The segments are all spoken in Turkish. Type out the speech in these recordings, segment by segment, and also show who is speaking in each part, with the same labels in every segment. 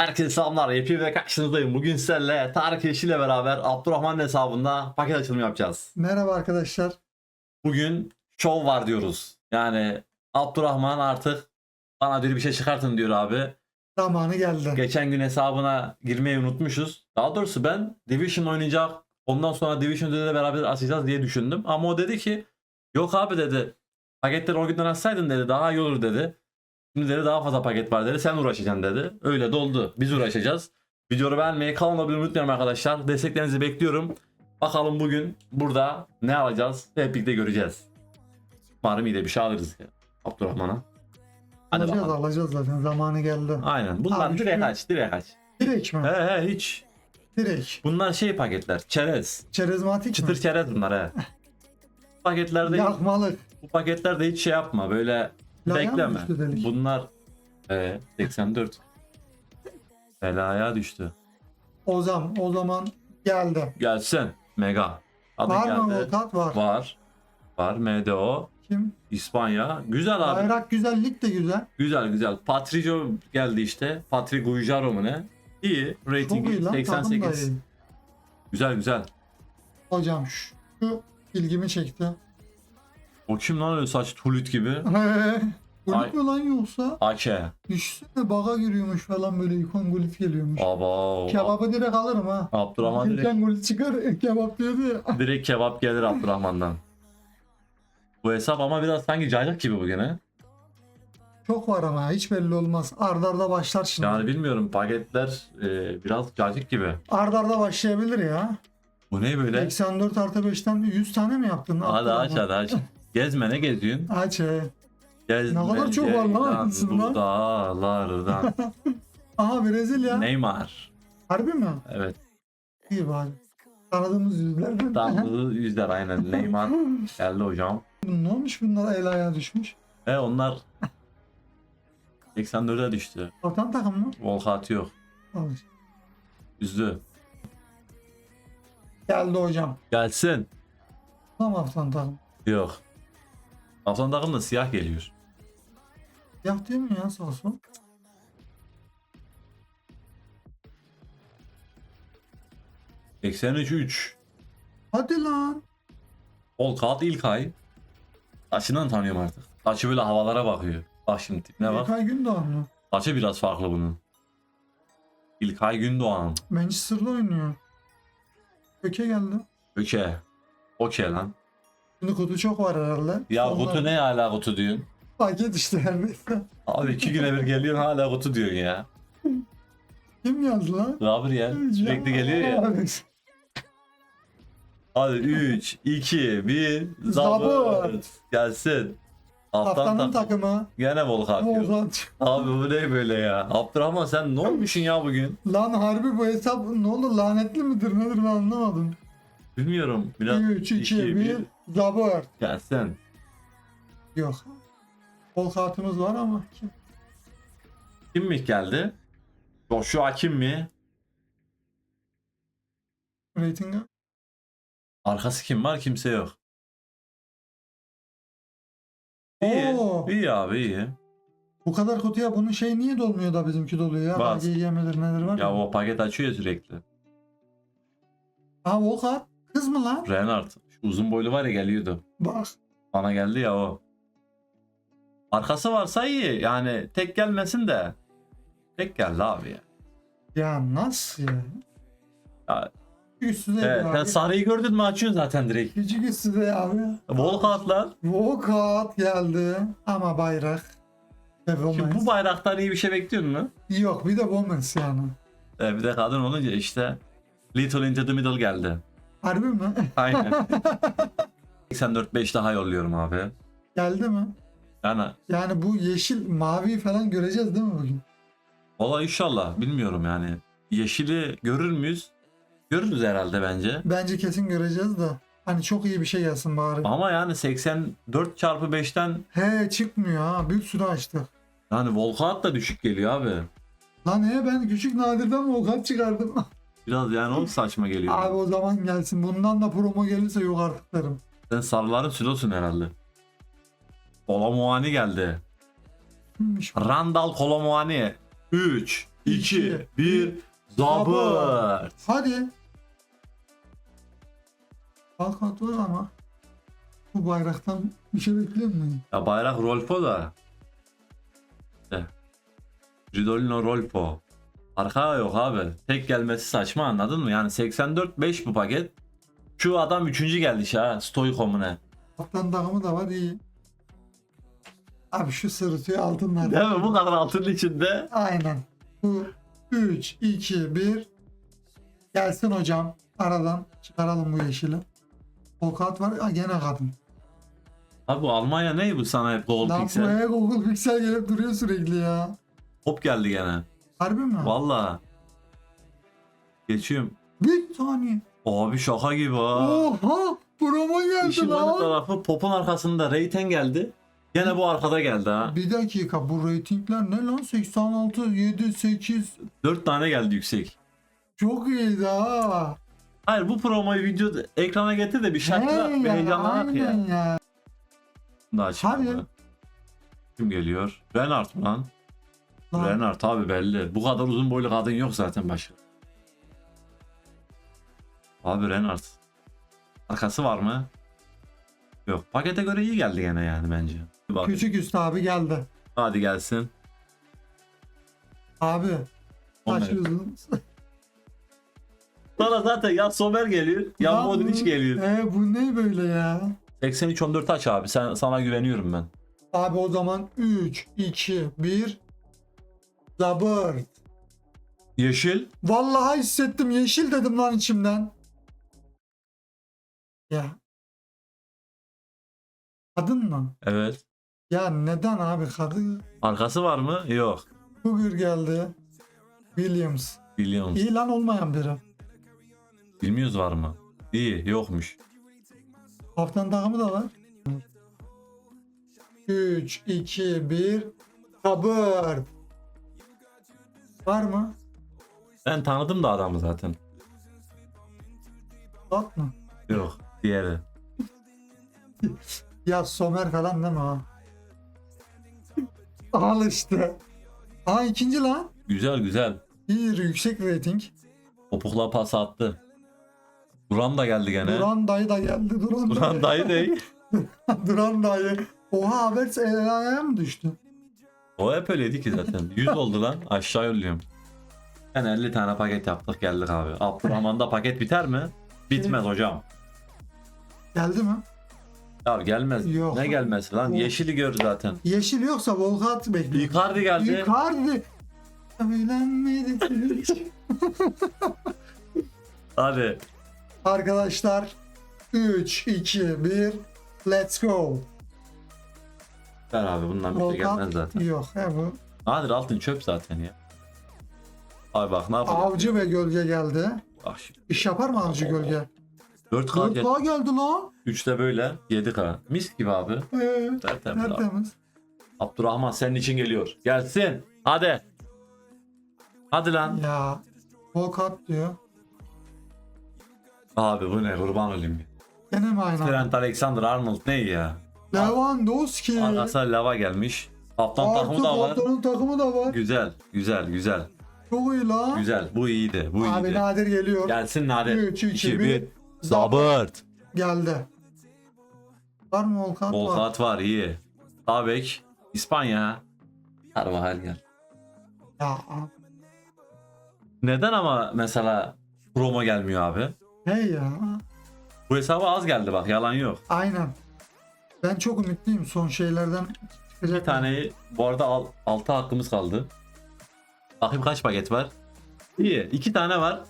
Speaker 1: Herkese selamlar. Yepyeni ve karşınızdayım. Bugün sizlerle Tarık Yeşil ile beraber Abdurrahman'ın hesabında paket açılımı yapacağız.
Speaker 2: Merhaba arkadaşlar.
Speaker 1: Bugün şov var diyoruz. Yani Abdurrahman artık bana diyor bir şey çıkartın diyor abi.
Speaker 2: Zamanı geldi.
Speaker 1: Geçen gün hesabına girmeyi unutmuşuz. Daha doğrusu ben Division oynayacak. Ondan sonra Division ile beraber açacağız diye düşündüm. Ama o dedi ki yok abi dedi. Paketleri o günden açsaydın dedi daha iyi olur dedi. Şimdi dedi daha fazla paket var dedi. Sen uğraşacaksın dedi. Öyle de oldu. Biz uğraşacağız. Videoyu beğenmeyi, kanalıma abone olmayı unutmayın arkadaşlar. Desteklerinizi bekliyorum. Bakalım bugün burada ne alacağız hep birlikte göreceğiz. Umarım iyi de bir şey alırız ya. Abdurrahman'a. Hadi
Speaker 2: alacağız
Speaker 1: bakalım.
Speaker 2: alacağız zaten zamanı geldi.
Speaker 1: Aynen. Bunlar
Speaker 2: Abi
Speaker 1: direkt
Speaker 2: şu-
Speaker 1: aç, direkt aç.
Speaker 2: Direkt mi?
Speaker 1: He he hiç.
Speaker 2: Direkt.
Speaker 1: Bunlar şey paketler. Çerez.
Speaker 2: Çerezmatik
Speaker 1: Çıtır
Speaker 2: mi?
Speaker 1: çerez bunlar he. Bu paketlerde
Speaker 2: Yakmalık.
Speaker 1: bu paketlerde hiç şey yapma böyle
Speaker 2: Laya mı
Speaker 1: bekleme.
Speaker 2: düştü delik?
Speaker 1: Bunlar e, 84. Belaya düştü.
Speaker 2: O zaman, o zaman geldi.
Speaker 1: Gelsin. Mega. Adı
Speaker 2: var mı
Speaker 1: geldi.
Speaker 2: Var.
Speaker 1: Var. Var. MDO.
Speaker 2: Kim?
Speaker 1: İspanya. Güzel abi.
Speaker 2: Bayrak güzellik de güzel.
Speaker 1: Güzel güzel. Patricio geldi işte. Patrick Guijaro mu ne? İyi.
Speaker 2: Çok iyi
Speaker 1: Ratingi
Speaker 2: lan. Takım da
Speaker 1: 88.
Speaker 2: iyi.
Speaker 1: Güzel güzel.
Speaker 2: Hocam şu ilgimi çekti.
Speaker 1: O kim lan öyle saç tulit gibi?
Speaker 2: Gulif mi lan yoksa?
Speaker 1: Ake.
Speaker 2: Düşsene baga giriyormuş falan böyle ikon gulif geliyormuş.
Speaker 1: Aba.
Speaker 2: Kebabı direkt alırım ha.
Speaker 1: Abdurrahman direkt,
Speaker 2: Gülken gulif çıkar kebap diyordu ya.
Speaker 1: direkt kebap gelir Abdurrahman'dan. Bu hesap ama biraz sanki cacık gibi bugün he.
Speaker 2: Çok var ama hiç belli olmaz. Ardarda başlar şimdi.
Speaker 1: Yani bilmiyorum paketler e, biraz cacık gibi.
Speaker 2: Ardarda başlayabilir ya.
Speaker 1: Bu ne böyle?
Speaker 2: 84 artı 5'ten 100 tane mi yaptın?
Speaker 1: Hadi aç hadi aç. Gezme ne geziyorsun?
Speaker 2: Aç he.
Speaker 1: Gezme,
Speaker 2: Ne kadar çok var lan aslında.
Speaker 1: Bu dağlardan.
Speaker 2: Aha Brezilya.
Speaker 1: Neymar.
Speaker 2: Harbi mi?
Speaker 1: Evet.
Speaker 2: İyi bari. Tanıdığımız yüzlerden.
Speaker 1: Damlı yüzler aynen. Neymar geldi hocam.
Speaker 2: ne olmuş bunlara el ayağa düşmüş?
Speaker 1: E onlar 84'e düştü.
Speaker 2: Vatan takım mı?
Speaker 1: Volkat yok.
Speaker 2: Al işte.
Speaker 1: Üzdü.
Speaker 2: Geldi hocam.
Speaker 1: Gelsin.
Speaker 2: Tam vatan takım.
Speaker 1: Yok. Aslan takım da siyah geliyor.
Speaker 2: Yah değil mi ya sol?
Speaker 1: %83 3.
Speaker 2: Hadi lan.
Speaker 1: Volkat İlkay. Saçından tanıyorum artık. Saçı böyle havalara bakıyor. Bak şimdi tipine bak.
Speaker 2: İlkay Gündoğan mı?
Speaker 1: Saçı biraz farklı bunun. İlkay Gündoğan.
Speaker 2: Manchester'da oynuyor. Öke geldi.
Speaker 1: Öke. Okey lan.
Speaker 2: Şimdi kutu çok var herhalde.
Speaker 1: Ya
Speaker 2: Onlar-
Speaker 1: kutu ne hala kutu diyorsun?
Speaker 2: Paket işte her neyse.
Speaker 1: Abi iki güne bir geliyorsun hala kutu diyorsun ya.
Speaker 2: Kim yazdı lan?
Speaker 1: Gabriel sürekli geliyor ya. Hadi 3, 2, 1.
Speaker 2: Zabıt.
Speaker 1: Gelsin. Haftan
Speaker 2: Haftanın
Speaker 1: tak.
Speaker 2: takımı.
Speaker 1: Gene Volkan.
Speaker 2: Ozan.
Speaker 1: Abi bu ne böyle ya? Abdurrahman sen ne olmuşsun ya bugün?
Speaker 2: Lan harbi bu hesap ne olur lanetli midir nedir ben anlamadım.
Speaker 1: Bilmiyorum. Biraz
Speaker 2: 3, 2,
Speaker 1: iki,
Speaker 2: 1, Zabor.
Speaker 1: Gelsin.
Speaker 2: Yok. Bol kartımız var ama kim?
Speaker 1: Kim mi geldi? Joshua kim mi?
Speaker 2: Rating'e.
Speaker 1: Arkası kim var? Kimse yok. İyi.
Speaker 2: Oo.
Speaker 1: İyi abi iyi.
Speaker 2: Bu kadar kutuya bunun şey niye dolmuyor da bizimki doluyor ya?
Speaker 1: Bas.
Speaker 2: Belge nedir nedir var
Speaker 1: Ya o paket açıyor ya sürekli.
Speaker 2: Ha Volkat. Kız mı lan?
Speaker 1: Renard. Uzun boylu var ya geliyordu.
Speaker 2: Bak.
Speaker 1: Bana geldi ya o. Arkası varsa iyi. Yani tek gelmesin de. Tek geldi abi ya.
Speaker 2: Ya nasıl ya?
Speaker 1: Ya,
Speaker 2: üstüde
Speaker 1: Evet, sen sarıyı gördün mü açıyorsun zaten direkt.
Speaker 2: Küçük üstüde abi.
Speaker 1: Volkat lan.
Speaker 2: Volkat geldi. Ama bayrak.
Speaker 1: Şimdi bu bayraktan iyi bir şey bekliyor mu?
Speaker 2: Yok bir de Gomez yani.
Speaker 1: Ee, bir de kadın olunca işte Little into the middle geldi.
Speaker 2: Harbi mi?
Speaker 1: Aynen. 84-5 daha yolluyorum abi.
Speaker 2: Geldi mi?
Speaker 1: Yani
Speaker 2: Yani bu yeşil mavi falan göreceğiz değil mi bugün?
Speaker 1: valla inşallah bilmiyorum yani. Yeşili görür müyüz? Görürüz herhalde bence.
Speaker 2: Bence kesin göreceğiz de. Hani çok iyi bir şey gelsin bari.
Speaker 1: Ama yani 84 çarpı 5'ten
Speaker 2: He çıkmıyor ha. Bir sürü açtık.
Speaker 1: yani Volkat da düşük geliyor abi.
Speaker 2: Lan he ben küçük nadirden volkan çıkardım.
Speaker 1: Biraz yani o saçma geliyor.
Speaker 2: Abi o zaman gelsin. Bundan da promo gelirse yok artık derim.
Speaker 1: Sen sarıların silosun herhalde. Kolomuani geldi.
Speaker 2: Kimmiş bu?
Speaker 1: Randall Kolomuani. 3. 2, 1. Zabırt.
Speaker 2: Hadi. Balkat var ama. Bu bayraktan bir şey bekliyor muyum?
Speaker 1: Ya bayrak Rolfo da. İşte. Ridolino Rolfo. Arka yok abi. Tek gelmesi saçma anladın mı? Yani 84 5 bu paket. Şu adam üçüncü geldi işte ha. Stoico ne?
Speaker 2: Kaptan takımı da var iyi. Abi şu sırıtıyor altınlar.
Speaker 1: Değil mi? Bu kadar altının içinde.
Speaker 2: Aynen. Bu 3, 2, 1. Gelsin hocam. Aradan çıkaralım bu yeşili. O kart var. Ha, gene kadın.
Speaker 1: Abi bu Almanya ne bu sana hep
Speaker 2: Lan
Speaker 1: Pixel?
Speaker 2: buraya Google Pixel gelip duruyor sürekli ya.
Speaker 1: Hop geldi gene.
Speaker 2: Harbi mi?
Speaker 1: Valla. Geçiyorum.
Speaker 2: Bir saniye.
Speaker 1: Abi şaka gibi ha.
Speaker 2: Oha! Promo geldi
Speaker 1: İşin öbür
Speaker 2: lan.
Speaker 1: tarafı popun arkasında Reyten geldi. Gene bu arkada geldi ha.
Speaker 2: Bir dakika bu reytingler ne lan? 86, 7, 8.
Speaker 1: 4 tane geldi yüksek.
Speaker 2: Çok iyiydi ha.
Speaker 1: Hayır bu promoyu video ekrana getir de bir şarkıla
Speaker 2: He
Speaker 1: bir
Speaker 2: ya,
Speaker 1: heyecanlanak ya.
Speaker 2: aynen ya.
Speaker 1: Daha
Speaker 2: Hadi.
Speaker 1: abi. Kim geliyor? Renard mı lan?
Speaker 2: Lan,
Speaker 1: Renard abi belli. Bu kadar uzun boylu kadın yok zaten başka. Abi Renard. Arkası var mı? Yok. Pakete göre iyi geldi gene yani bence. Bak.
Speaker 2: Küçük üstü abi geldi.
Speaker 1: Hadi gelsin.
Speaker 2: Abi. Uzun.
Speaker 1: Sana zaten ya Somer geliyor ya
Speaker 2: Lan
Speaker 1: Modric geliyor.
Speaker 2: E bu ne böyle ya?
Speaker 1: 83-14 aç abi. Sen, sana güveniyorum ben.
Speaker 2: Abi o zaman 3, 2, 1. Zabırt.
Speaker 1: Yeşil.
Speaker 2: Vallahi hissettim yeşil dedim lan içimden. Ya. Kadın mı?
Speaker 1: Evet.
Speaker 2: Ya neden abi kadın?
Speaker 1: Arkası var mı? Yok.
Speaker 2: Bugür geldi. Williams.
Speaker 1: Williams.
Speaker 2: İyi lan olmayan biri.
Speaker 1: Bilmiyoruz var mı? İyi. Yokmuş.
Speaker 2: Haftanın takımı da var. 3, 2, 1. Kabır. Var mı?
Speaker 1: Ben tanıdım da adamı zaten.
Speaker 2: Bak mı?
Speaker 1: Yok. Diğeri.
Speaker 2: Ya Somer falan değil mi ha? Al işte. Aa ikinci lan.
Speaker 1: Güzel güzel.
Speaker 2: İyi yüksek rating.
Speaker 1: Topukla pas attı. Duran da geldi gene.
Speaker 2: Duran dayı da geldi. Duran,
Speaker 1: Duran dayı değil.
Speaker 2: Duran dayı. Oha haber mı düştü?
Speaker 1: O hep öyleydi ki zaten. 100 oldu lan. Aşağı yolluyorum. Ben 50 tane paket yaptık geldik abi. Abdurrahman'da paket biter mi? Bitmez hocam.
Speaker 2: Geldi mi?
Speaker 1: Ya gelmez.
Speaker 2: Yok.
Speaker 1: Ne gelmesi lan?
Speaker 2: Yok.
Speaker 1: Yeşili gör zaten.
Speaker 2: Yeşil yoksa Volkat bekliyor.
Speaker 1: Icardi geldi.
Speaker 2: Icardi. Söylenmedi.
Speaker 1: Hadi.
Speaker 2: Arkadaşlar 3, 2, 1 Let's go.
Speaker 1: Ver abi bundan bir şey gelmez zaten.
Speaker 2: Yok he bu.
Speaker 1: Nadir altın çöp zaten ya. Abi bak ne yapalım.
Speaker 2: Avcı ve gölge geldi.
Speaker 1: Bak şimdi.
Speaker 2: İş yapar mı avcı gölge?
Speaker 1: 4K
Speaker 2: 4K geldi lan.
Speaker 1: 3'te böyle 7K. Mis gibi abi.
Speaker 2: Ee,
Speaker 1: Tertemiz
Speaker 2: tertemiz.
Speaker 1: Abdurrahman senin için geliyor. Gelsin. Hadi. Hadi lan.
Speaker 2: Ya Volkat diyor.
Speaker 1: Abi bu ne kurban olayım.
Speaker 2: Gene mi aynı?
Speaker 1: Trent Alexander Arnold ne ya?
Speaker 2: Lewandowski.
Speaker 1: Arkasına lava gelmiş. Kaptan
Speaker 2: Artı
Speaker 1: takımı da var.
Speaker 2: kaptanın takımı da var.
Speaker 1: Güzel, güzel, güzel.
Speaker 2: Çok iyi lan.
Speaker 1: Güzel. Bu iyiydi. Bu
Speaker 2: Abi
Speaker 1: iyiydi.
Speaker 2: Nadir geliyor.
Speaker 1: Gelsin Nadir.
Speaker 2: Üç, iki,
Speaker 1: 2
Speaker 2: bir.
Speaker 1: 1. Zabırt.
Speaker 2: Geldi. Var mı Volkat? Var.
Speaker 1: Volkat var iyi. Tabek. İspanya. Carvajal gel.
Speaker 2: Ya
Speaker 1: Neden ama mesela promo gelmiyor abi?
Speaker 2: hey ya.
Speaker 1: Bu hesaba az geldi bak yalan yok.
Speaker 2: Aynen. Ben çok ümitliyim son şeylerden çıkacak.
Speaker 1: Bir taneyi bu arada al, 6 hakkımız kaldı. Bakayım kaç paket var? İyi. iki tane var.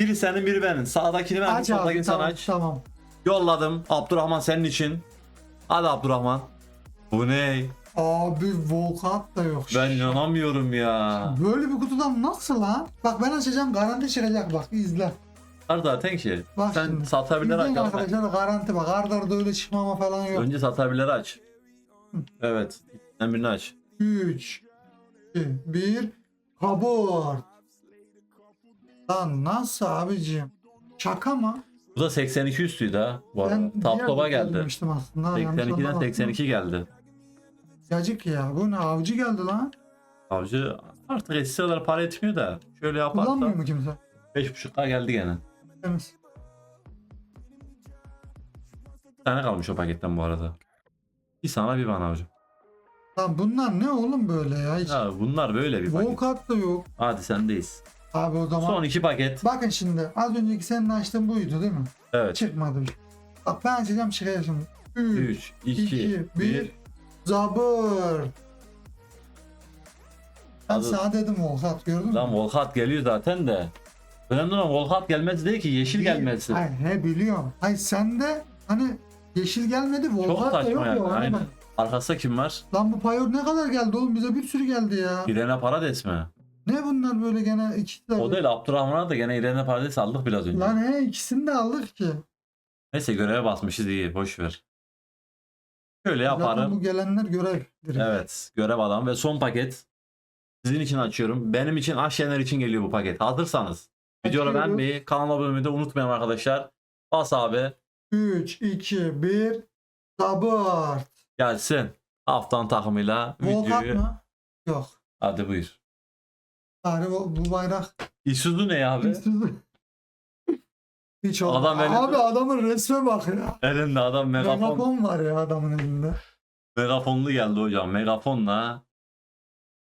Speaker 1: Biri senin biri benim. Sağdakini ben,
Speaker 2: Aç abi
Speaker 1: soldakini sen
Speaker 2: tamam,
Speaker 1: aç.
Speaker 2: tamam.
Speaker 1: Yolladım. Abdurrahman senin için. Hadi Abdurrahman. Bu ne?
Speaker 2: Abi Volkat da yok.
Speaker 1: Ben inanamıyorum ya.
Speaker 2: Böyle bir kutudan nasıl lan? Bak ben açacağım garanti çıkacak bak izle.
Speaker 1: Var zaten ki.
Speaker 2: Bak
Speaker 1: Sen
Speaker 2: şimdi.
Speaker 1: satabilir aç.
Speaker 2: arkadaşlar garanti bak arda öyle çıkmama falan yok.
Speaker 1: Önce satabilir aç. Evet. Sen birini aç.
Speaker 2: 3 2 1 Kabur. Lan nasıl abicim? Şaka mı?
Speaker 1: Bu da 82 üstüydü ha. Bu arada.
Speaker 2: Ben
Speaker 1: Top topa geldi.
Speaker 2: gelmiştim aslında. yanlış
Speaker 1: 82'den
Speaker 2: anlamadım.
Speaker 1: 82 geldi.
Speaker 2: Yacık ya. Bu ne avcı geldi lan.
Speaker 1: Avcı Artık eskisi kadar para etmiyor da. Şöyle
Speaker 2: Kullanmıyor
Speaker 1: yaparsa
Speaker 2: mu kimse?
Speaker 1: 5.5K geldi gene.
Speaker 2: Temiz.
Speaker 1: Bir tane kalmış o paketten bu arada. Bir sana bir bana hocam.
Speaker 2: Lan bunlar ne oğlum böyle ya? Hiç
Speaker 1: Ya bunlar böyle bir paket.
Speaker 2: Volkat da yok.
Speaker 1: Hadi sendeyiz.
Speaker 2: Abi o zaman.
Speaker 1: Son iki paket.
Speaker 2: Bakın şimdi az önceki senin açtığın buydu değil mi?
Speaker 1: Evet.
Speaker 2: Çıkmadı. Bak ben açacağım çıkıyor şimdi. 3,
Speaker 1: 3, 2,
Speaker 2: 2,
Speaker 1: 1.
Speaker 2: 1. Zabır. Ben sana dedim Volkat gördün mü?
Speaker 1: Lan Volkat geliyor zaten de. Önemli olan Volkat gelmesi değil ki yeşil gelmesi.
Speaker 2: Hayır he biliyorum. Hayır sen de hani yeşil gelmedi
Speaker 1: Çok
Speaker 2: Volkat da yok
Speaker 1: saçma yani.
Speaker 2: ya. Hani
Speaker 1: Aynen. Arkasında kim var?
Speaker 2: Lan bu payor ne kadar geldi oğlum bize bir sürü geldi ya.
Speaker 1: İrene Parades mi?
Speaker 2: Ne bunlar böyle gene ikisi de.
Speaker 1: O değil Abdurrahman'a da gene İrene Parades aldık biraz önce.
Speaker 2: Lan he ikisini de aldık ki.
Speaker 1: Neyse göreve basmışız iyi boş ver. Şöyle
Speaker 2: Zaten
Speaker 1: yaparım.
Speaker 2: bu gelenler görev. direkt.
Speaker 1: Evet görev adam ve son paket. Sizin için açıyorum. Benim için Aşyener için geliyor bu paket. Hazırsanız. Videoyu
Speaker 2: Açıyoruz.
Speaker 1: beğenmeyi, kanala abone olmayı da arkadaşlar. Bas abi
Speaker 2: 3, 2, 1. Zabır.
Speaker 1: gelsin. Haftan takımıyla videoyu.
Speaker 2: mı? Yok.
Speaker 1: Hadi buyur.
Speaker 2: Bari bu, bu bayrak.
Speaker 1: Isuzu ne abi?
Speaker 2: Hiç olmaz.
Speaker 1: Adam elinde-
Speaker 2: Abi adamın resme bak ya.
Speaker 1: Elinde adam megafon.
Speaker 2: Megafon var ya adamın elinde.
Speaker 1: Megafonlu geldi hocam. Megafonla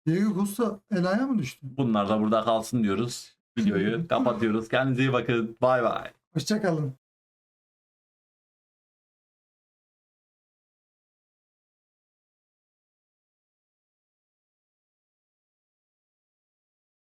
Speaker 2: Diego Costa Ela'ya mı düştü?
Speaker 1: bunlar da burada kalsın diyoruz. Videoyu kapatıyoruz. Kendinize iyi bakın. Bay bay.
Speaker 2: Hoşçakalın.